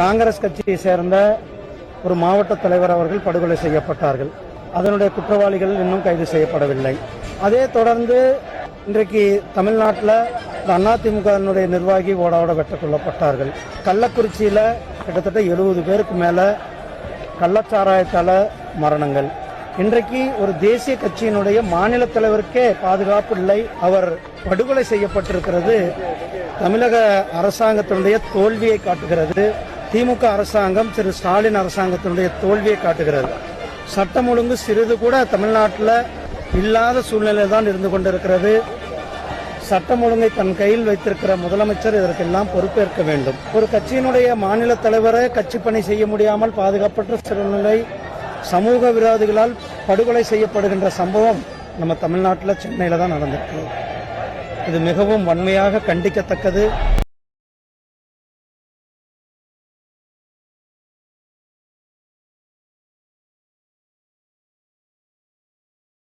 காங்கிரஸ் கட்சியை சேர்ந்த ஒரு மாவட்ட தலைவர் அவர்கள் படுகொலை செய்யப்பட்டார்கள். அதனுடைய குற்றவாளிகள் இன்னும் கைது செய்யப்படவில்லை. அதே தொடர்ந்து இன்றைக்கு தமிழ்நாட்டில் அதிமுகவினுடைய நிர்வாகி ஓடாவோட ஓட வெட்டக் கொல்லப்பட்டார்கள் கள்ளக்குறிச்சியில் கிட்டத்தட்ட எழுபது பேருக்கு மேலே கள்ளச்சாராயத்தால மரணங்கள். இன்றைக்கு ஒரு தேசிய கட்சியினுடைய மாநில தலைவருக்கே பாதுகாப்பு இல்லை. அவர் படுகொலை செய்யப்பட்டிருக்கிறது. தமிழக அரசாங்கத்தினுடைய தோல்வியை காட்டுகிறது. திமுக அரசாங்கம் திரு ஸ்டாலின் அரசாங்கத்தினுடைய தோல்வியை காட்டுகிறது. சட்டம் ஒழுங்கு சிறிது கூட தமிழ்நாட்டில் இல்லாத சூழ்நிலை தான் இருந்து கொண்டிருக்கிறது. சட்டம் ஒழுங்கை தன் கையில் வைத்திருக்கிற முதலமைச்சர் இதற்கெல்லாம் பொறுப்பேற்க வேண்டும். ஒரு கட்சியினுடைய மாநில தலைவரை கட்சி பணி செய்ய முடியாமல் பாதுகாப்பற்ற சூழ்நிலை சமூக விரோதிகளால் படுகொலை செய்யப்படுகின்ற சம்பவம் நம்ம தமிழ்நாட்டில் சென்னையில் தான் நடந்திருக்கு. இது மிகவும் வன்மையாக கண்டிக்கத்தக்கது.